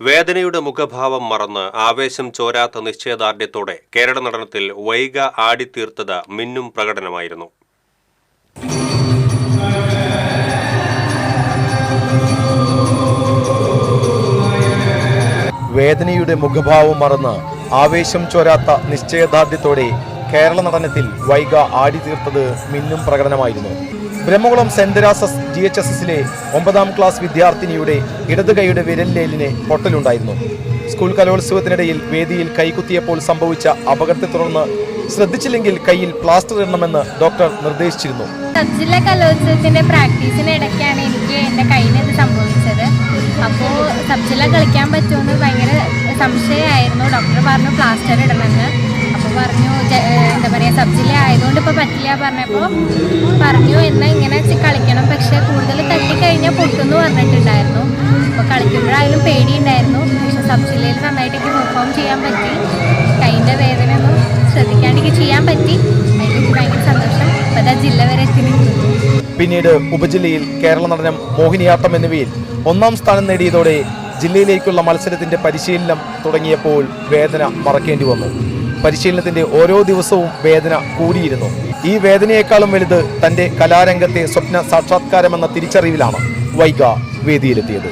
വേദനയുടെ മുഖഭാവം മറന്ന് ആവേശം ചോരാത്ത നിശ്ചയദാർഢ്യത്തോടെ കേരള നടനത്തിൽ വൈഗ ആടിത്തീർത്തത് മിന്നും പ്രകടനമായിരുന്നു. വേദനയുടെ മുഖഭാവം മറന്ന് ആവേശം ചോരാത്ത നിശ്ചയദാർഢ്യത്തോടെ കേരള നടനത്തിൽ വൈഗ ആടിത്തീർത്തത് മിന്നും പ്രകടനമായിരുന്നു. Brahmakulam saint Theresa's G H S എസിലെ ഒമ്പതാം ക്ലാസ് വിദ്യാർത്ഥിനിയുടെ ഇടതുകൈയുടെ വിരലിലേലിന് പൊട്ടലുണ്ടായിരുന്നു. സ്കൂൾ കലോത്സവത്തിനിടയിൽ വേദിയിൽ കൈകുത്തിയപ്പോൾ സംഭവിച്ച അപകടത്തെ തുടർന്ന് ശ്രദ്ധിച്ചില്ലെങ്കിൽ കയ്യിൽ പ്ലാസ്റ്റർ ഇടണമെന്ന് ഡോക്ടർ നിർദ്ദേശിച്ചിരുന്നു. ജില്ലാ കലോത്സവത്തിന്റെ പ്രാക്ടീസിനിടയ്ക്കാണ് എനിക്ക് എന്റെ കയ്യിന് സംഭവിച്ചത്. അപ്പോൾ സബ് കളിക്കാൻ പറ്റുമെന്ന് ഭയങ്കര സംശയമായിരുന്നു. ഡോക്ടർ പറഞ്ഞു പ്ലാസ്റ്റർ ഇടണമെന്ന്. പറഞ്ഞു എന്താ പറയുക സബ് ആയതുകൊണ്ട് ഇപ്പോൾ പറ്റില്ല പറഞ്ഞപ്പോൾ പറഞ്ഞു എന്നാൽ ഇങ്ങനെ വെച്ച് കളിക്കണം. പക്ഷേ കൂടുതൽ തട്ടിക്കഴിഞ്ഞാൽ പൊട്ടുമെന്ന് പറഞ്ഞിട്ടുണ്ടായിരുന്നു. അപ്പോൾ കളിക്കുമ്പോഴായാലും പേടിയുണ്ടായിരുന്നു. പക്ഷേ സബ് നന്നായിട്ട് എനിക്ക് പെർഫോം ചെയ്യാൻ പറ്റി. കൈന്റെ വേദന ഒന്നും ശ്രദ്ധിക്കാണ്ട് എനിക്ക് ചെയ്യാൻ പറ്റി. അതിനെനിക്ക് ഭയങ്കര സന്തോഷം. ഇപ്പോൾ അതാ ജില്ല വരെ എത്തി പിന്നീട് ഉപജില്ലയിൽ കേരള നടനം മോഹിനിയാട്ടം എന്നിവയിൽ ഒന്നാം സ്ഥാനം നേടിയതോടെ ജില്ലയിലേക്കുള്ള മത്സരത്തിന്റെ പരിശീലനം തുടങ്ങിയപ്പോൾ വേദന മറക്കേണ്ടി വന്നു. പരിശീലനത്തിന്റെ ഓരോ ദിവസവും വേദന കൂടിയിരുന്നു. ഈ വേദനയേക്കാളും വലുത് തന്റെ കലാരംഗത്തെ സ്വപ്ന സാക്ഷാത്കാരമെന്ന തിരിച്ചറിവിലാണ് വൈഗ വേദിയിലെത്തിയത്.